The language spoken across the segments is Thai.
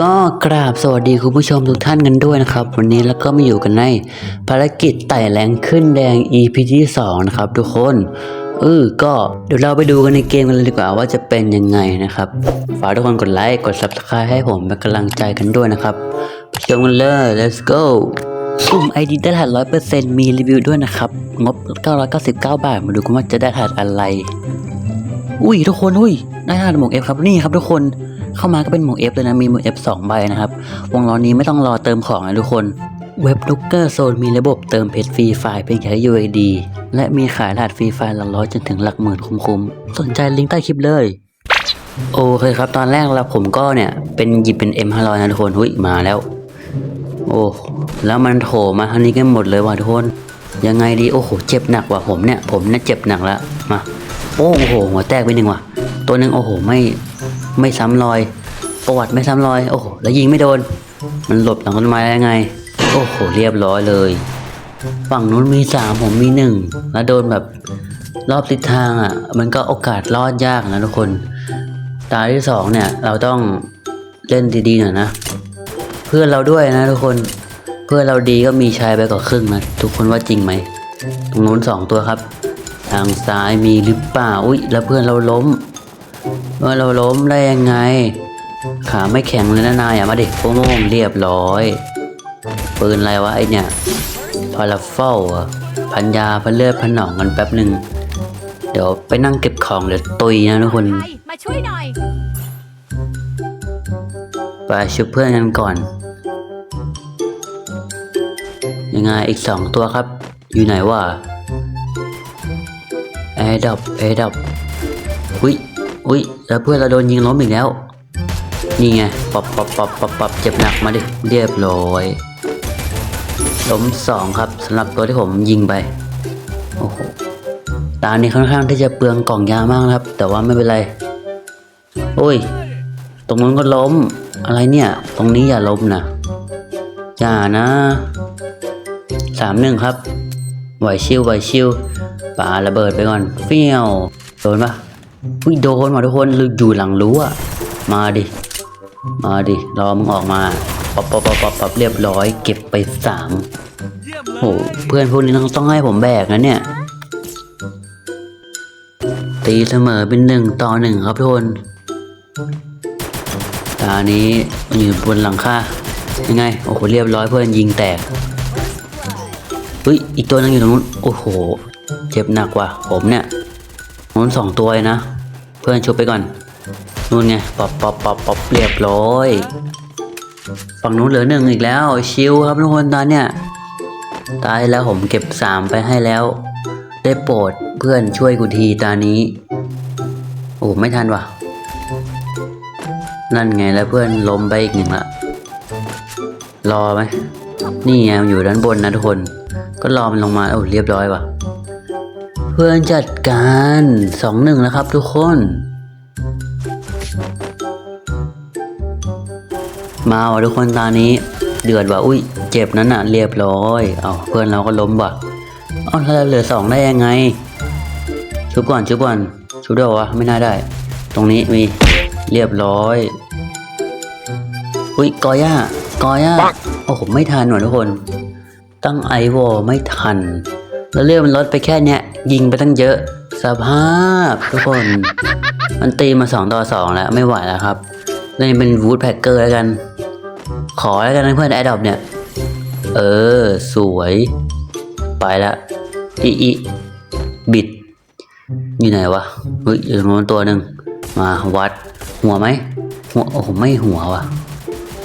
ก็กราบสวัสดีคุณผู้ชมทุกท่านกันด้วยนะครับ วันนี้แล้วก็มาอยู่กันในภารกิจไต่แรงขึ้นแดง EP ที่2นะครับทุกคนเออก็เดี๋ยวเราไปดูกันในเกมกันเลยดีกว่าว่าจะเป็นยังไงนะครับฝากทุกคนกดไลค์กด Subscribe ให้ผมเป็นกำลังใจกันด้วยนะครับไปชมกันเลย let's go สุ่ม ID ได้รหัส100%มีรีวิวด้วยนะครับ งบ 999 บาท มาดูกันว่าจะได้รหัสอะไร อุ้ยทุกคนอุ้ยได้รหัสหมวก F ครับนี่ครับทุกคน เข้ามาก็เป็นหมวก F เลยนะมีหมวก F 2 ใบนะครับ วงล้อนี้ไม่ต้องรอเติมของนะทุกคนเว็บลูกเกอร์โซนมีระบบเติมเพชรฟรีไฟล์เพียงแค่ UID และมีขายรหัสฟรีไฟล์หลักร้อยจนถึงหลักหมื่นคุ้มๆ สนใจลิงก์ใต้คลิปเลย โอเคครับ ตอนแรกเราผมก็เนี่ย เป็นหยิบเป็น M500 นะทุกคนหุ้ยมาแล้ว โอ้แล้วมันโถมาทางนี้กันหมดเลยว่ะทุกคน ยังไงดี โอ้โห เจ็บหนักว่ะผมเนี่ย ผมเนี่ยเจ็บหนักแล้วมา โอ้โห หัวแตกไปหนึ่งว่ะ ตัวหนึ่งโอ้โห ไม่ ไม่ซ้ำรอย ประวัติไม่ซ้ำรอย โอ้โห แล้วยิงไม่โดน มันหลบหลังต้นไม้ได้ไง โอ้โห เรียบร้อยเลย ฝั่งนู้นมีสามผมมีหนึ่งแล้วโดนแบบรอบทิศทางอะ มันก็โอกาสรอดยากนะทุกคน ตาที่สองเนี่ย เราต้องเล่นดีๆหน่อยนะ เพื่อนเราด้วยนะทุกคน เพื่อนเราดีก็มีชายไปกว่าครึ่งนะทุกคนว่าจริงไหม ตรงนู้นสองตัวครับ ทางซ้ายมีหรือเปล่า อุ้ยแล้วเพื่อนเราล้ม เพื่อนเราล้มได้ยังไง ขาไม่แข็งเลยนะนายอะมาดิโป้งเรียบร้อยปืนอะไรวะไอเนี่ยพาราเฟลอะพันยาพันเลือดพันหนองกันแป๊บหนึ่งเดี๋ยวไปนั่งเก็บของเดี๋ยวตุยนะทุกคนใครมาช่วยหน่อยไปชุบเพื่อนกันก่อน ยังไงอีกสองตัวครับ อยู่ไหนวะแอร์ดับแอร์ดับอุ้ย อุ้ยแล้วเพื่อนเราโดนยิงล้มอีกแล้ว นี่ไงปับปับปับปับปับเจ็บหนักมาดิ เรียบร้อยล้มสองครับสำหรับตัวที่ผมยิงไป โอ้โห ตานี้ค่อนข้างที่จะเปลืองกล่องยามากครับ แต่ว่าไม่เป็นไร โอ้ย ตรงนู้นก็ล้ม อะไรเนี่ย ตรงนี้อย่าล้มนะอย่านะสามหนึ่งครับไหวชิวไหวชิวปาระเบิดไปก่อนเฟี้ยวโดนปะ อุ้ยโดนว่ะทุกคนอยู่หลังรั้วมาดิ มาดิ รอมึงออกมาปับปับปับปับปับเรียบร้อย เก็บไปสามโอ้เพื่อนพวกนี้ต้องต้องให้ผมแบกนะเนี่ย ตีเสมอเป็นหนึ่งต่อหนึ่งครับทุกคนตานี้อยู่บนหลังคายังไง โอ้โห เรียบร้อยเพื่อนยิงแตกเฮ้ย อีกตัวนึงอยู่ตรงนู้น โอ้โห เจ็บหนักว่ะผมเนี่ยนู้นสองตัวนะ เพื่อนชุบไปก่อนนู่นไงปับปับปับปับเรียบร้อยฝั่งนู้นเหลือหนึ่งอีกแล้ว ชิวครับทุกคนตอนเนี้ยตายแล้วผมเก็บสามไปให้แล้ว ได้โปรดเพื่อนช่วยกูทีตานี้ โอ้ไม่ทันว่ะ นั่นไงแล้วเพื่อนล้มไปอีกหนึ่งละรอไหมนี่ไงมันอยู่ด้านบนนะทุกคน ก็รอมันลงมาโอ้เรียบร้อยว่ะ เพื่อนจัดการสองหนึ่งแล้วครับทุกคน มาว่ะทุกคนตอนนี้ เดือดว่ะอุ้ยเจ็บนั้นอะเรียบร้อยเอาเพื่อนเราก็ล้มว่ะเอาแล้วเราเหลือสองได้ยังไง ชุบก่อนชุบก่อนชุบได้วะไม่น่าได้ ตรงนี้มีเรียบร้อยอุ้ยกอย่ากอย่าโอ้โหไม่ทันว่ะทุกคน ตั้งไอวอลไม่ทัน แล้วเรื่องมันลดไปแค่เนี้ยยิงไปตั้งเยอะ สภาพทุกคน มันตีมาสองต่อสองแล้วไม่ไหวแล้วครับเล่นเป็นวูดแพ็คเกอร์แล้วกัน ขอแล้วกันเพื่อนแอดดอปเนี่ย เออ สวย ไปละอีอีบิด อยู่ไหนวะเฮ้ยอยู่ตรงนู้นตัวหนึ่งมาวัด หัวไหมหัวโอ้โหไม่หัวว่ะ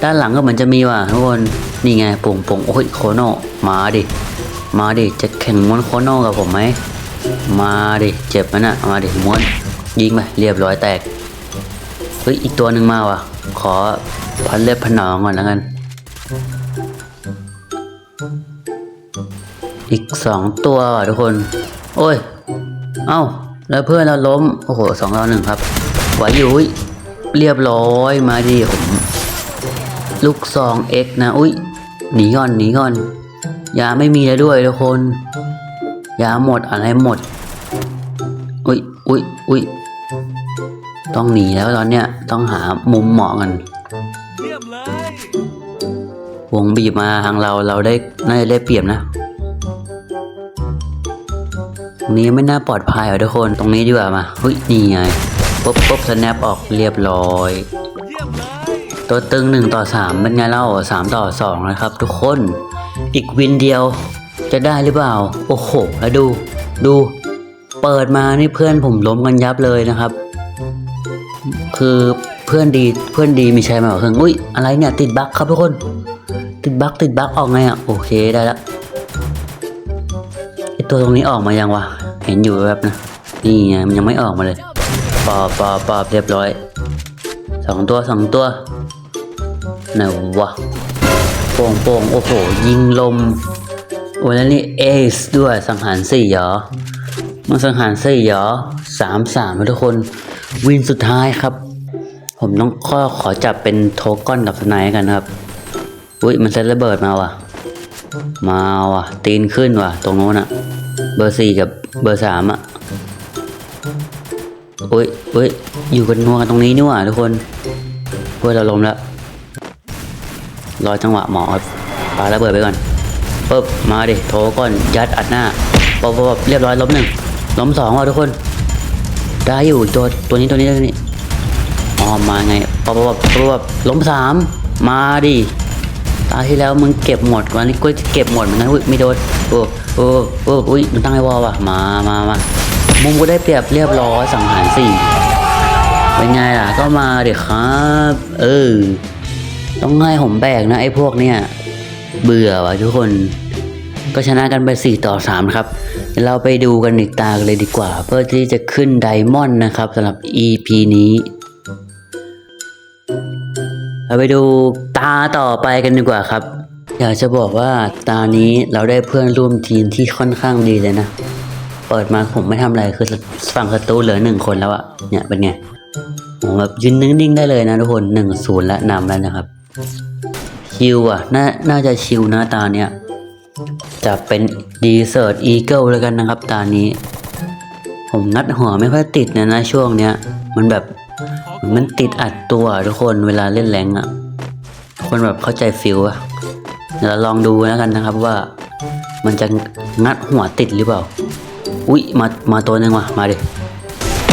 ด้านหลังก็เหมือนจะมีว่ะทุกคนนี่ไงปุ่งปุ่งโอ้ยโคโนมาดิ มาดิจะแข่งม้วนโคโนกับผมไหม มาดิเจ็บมันอะมาดิม้วนยิงไปเรียบร้อยแตก เฮ้ยอีกตัวหนึ่งมาว่ะ ขอพันเล็บพันหนองก่อนแล้วกัน อีกสองตัวว่ะทุกคน โอ้ย เอ้า แล้วเพื่อนเราล้ม โอ้โหสองต่อหนึ่งครับไหวอยู่อุ๊ยเรียบร้อยมาดิผม ลูกซองเอ็กนะ อุ้ยหนีก่อนหนีก่อน ยาไม่มีแล้วด้วยทุกคน ยาหมดอะไรหมด อุ้ยอุ้ยอุ้ยต้องหนีแล้วตอนเนี้ยต้องหามุมเหมาะกันวงบีบมาทางเราเราได้น่าจะได้เปรียบนะตรงนี้ไม่น่าปลอดภัยอะทุกคนตรงนี้ดีกว่ามาเฮ้ยนี่ไงปุ๊บปุ๊บสแนปออกเรียบร้อยเยี่ยมเลยตัวตึงหนึ่งต่อสามเป็นไงเล่าสามต่อสองนะครับทุกคน อีกวินเดียว จะได้หรือเปล่า โอ้โห แล้วดู ดู เปิดมานี่เพื่อนผมล้มกันยับเลยนะครับ คือเพื่อนดีเพื่อนดีมีชัยมาบอกเพิ่งอุ้ยอะไรเนี่ย ติดบั๊กครับทุกคน ติดบั๊กติดบั๊กออกไงอะ โอเคได้แล้วไอตัวตรงนี้ออกมายังวะ เห็นอยู่แบบนะ นี่ไงมันยังไม่ออกมาเลย ปอบปอบปอบเรียบร้อยสองตัวสองตัวไหนวะ โป่งโป่งโอ้โห ยิงลม โอ้ยแล้วนี่เอสด้วยสังหารสี่เหรอมันสังหารสี่เหรอสามสามทุกคน วินสุดท้ายครับ ผมต้องข้อขอจับเป็นโทก้อนกับสไนกันครับ อุ้ยมันเซตระเบิดมาว่ะ มาว่ะ ตีนขึ้นว่ะ ตรงโน้นอะเบอร์สี่กับเบอร์สามอะอุ้ยอุ้ยอยู่กันนัวกันตรงนี้นี่หว่าทุกคนเพื่อเราลมแล้ว รอจังหวะหมอครับปาระเบิดไปก่อนปึ๊บมาดิโทรก่อนยัดอัดหน้าป๊บป๊บปเรียบร้อยล้มหนึ่งล้มสองว่ะทุกคน ได้อยู่ตัวตัวนี้ตัวนี้ตัวนี้อ๋อมาไงป๊บป๊บป๊บป๊บป๊บล้มสามมาดิตาที่แล้วมึงเก็บหมดวันนี้กูจะเก็บหมดเหมือนกันอุ้ยไม่โดนโอ้โอ้โอ้อุ้ยมันตั้งไอ้วอลว่ะมามามามุมกูได้เปรียบเรียบร้อยสังหารสี่เป็นไงล่ะก็มาเดี๋ยวครับ เออ ต้องให้ผมแบกนะไอ้พวกเนี้ยเบื่อว่ะทุกคน ก็ชนะกันไป 4 ต่อ 3 ครับ เราไปดูกันอีกตาเลยดีกว่า เพื่อที่จะขึ้นไดมอนด์นะครับสำหรับ EP นี้เราไปดูตาต่อไปกันดีกว่าครับ อยากจะบอกว่าตานี้เราได้เพื่อนร่วมทีมที่ค่อนข้างดีเลยนะ เปิดมาผมไม่ทำอะไรคือฝั่งศัตรูเหลือหนึ่งคนแล้วอะเนี่ยเป็นไงผมแบบยืนนิ่งๆได้เลยนะทุกคนหนึ่งศูนย์และนำแล้วนะครับ ชิวอะน่าน่าจะชิวนะตาเนี้ยจะเป็นดีเซอร์ตอีเกิลแล้วกันนะครับ ตานี้ ผมงัดหัวไม่ค่อยติดนะนะช่วงเนี้ย มันแบบมันติดอัดตัวทุกคนเวลาเล่นแรงอะคนแบบเข้าใจฟิลอะเดี๋ยวเราลองดูแล้วกันนะครับว่า มันจะงัดหัวติดหรือเปล่า อุ้ยมามาตัวหนึ่งว่ะมาดิ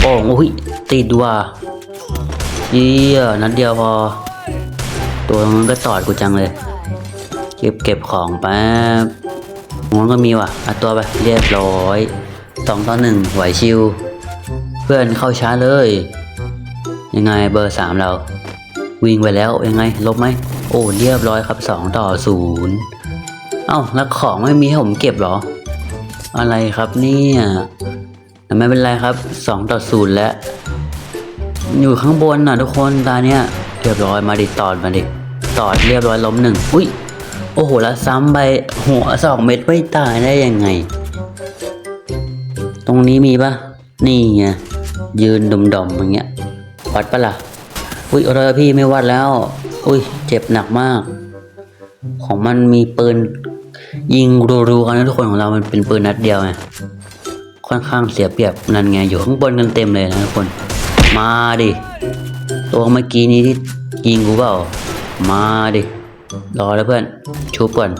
โอ้งอุ้ยติดว่ะเยี่ยนัดเดียวพอ ตัวมันก็ตอดกูจังเลยเก็บเก็บของแป๊บมันก็มีว่ะเอาตัวไปเรียบร้อยสองต่อหนึ่งไหวชิว เพื่อนเข้าช้าเลย ยังไงเบอร์สามเรา วิ่งไปแล้วยังไง ลบไหมโอ้เรียบร้อยครับสองต่อศูนย์เอ้าแล้วของไม่มีให้ผมเก็บเหรอ อะไรครับเนี่ยแต่ไม่เป็นไรครับสองต่อศูนย์แล้ว อยู่ข้างบนน่ะทุกคนตาเนี้ย เรียบร้อยมาดิตอดมาดิตอดเรียบร้อยล้มหนึ่งอุ้ยโอ้โหแล้วซ้ำไปหัวสองเม็ดไม่ตายได้ยังไง ตรงนี้มีปะนี่ไงยืนดมๆอย่างเงี้ยวัดปะล่ะอุ้ยเออพี่ไม่วัดแล้ว อุ้ยเจ็บหนักมาก ของมันมีปืนยิงรัวๆนะทุกคนของเรามันเป็นปืนนัดเดียวไงค่อนข้างเสียเปรียบนั่นไงอยู่ข้างบนกันเต็มเลยนะทุกคน มาดิ ตัวเมื่อกี้นี้ที่ยิงกูเปล่า มาดิ รอแล้วเพื่อน ชุบก่อน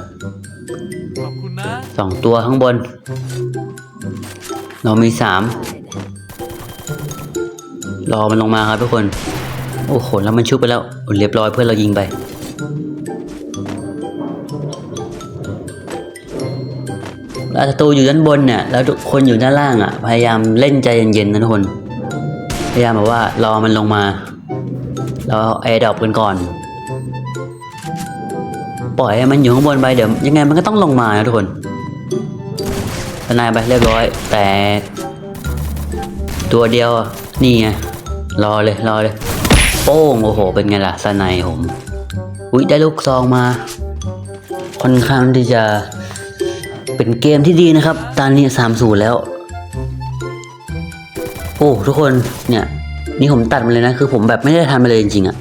ขอบคุณนะสองตัวข้างบน เรามีสามรอมันลงมาครับทุกคน โอ้โห แล้วมันชุบไปแล้วโอ้เรียบร้อยเพื่อนเรายิงไป แล้วศัตรูอยู่ด้านบนเนี่ย แล้วทุกคนอยู่ด้านล่างอะ พยายามเล่นใจเย็นๆนะทุกคน พยายามแบบว่ารอมันลงมา แล้วไอ้ดอกกันก่อน ปล่อยให้มันอยู่ข้างบนไปเดี๋ยวยังไงมันก็ต้องลงมานะทุกคนทนายไปเรียบร้อย แต่ตัวเดียวนี่ไงรอเลยรอเลย โป้งโอ้โห เป็นไงล่ะสนายผมอุ้ยได้ลูกซองมาค่อนข้างที่จะเป็นเกมที่ดีนะครับ ตอนนี้สามศูแล้ว โอ้ ทุกคนเนี่ย นี่ผมตัดมาเลยนะคือผมแบบไม่ได้ทำมาเลยจริงๆอะ่ะ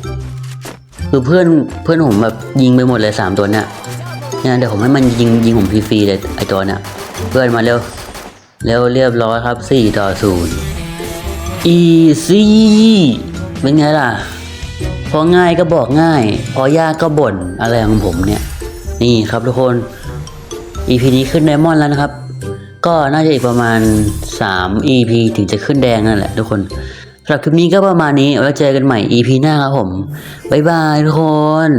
คือเพื่อนเพื่อนผมแบบยิงไปหมดเลยสามตัวเนี่ยเนี่ยเดี๋ยวผมให้มันยิงยิงผมฟรีๆเลยไอตัวเนี่ยเพื่อนมาเร็วเร็วเรียบร้อยครับสี่ต่อศูนย์อีซี่เป็นไงล่ะ พอง่ายก็บอกง่าย พอยากก็บ่นอะไรของผมเนี่ย นี่ครับทุกคน EP นี้ขึ้นไดมอนด์แล้วนะครับ ก็น่าจะอีกประมาณ 3 EP ถึงจะขึ้นแดงนั่นแหละทุกคน สำหรับคลิปนี้ก็ประมาณนี้ไว้เจอกันใหม่ EP หน้าครับผม บ๊ายบายทุกคน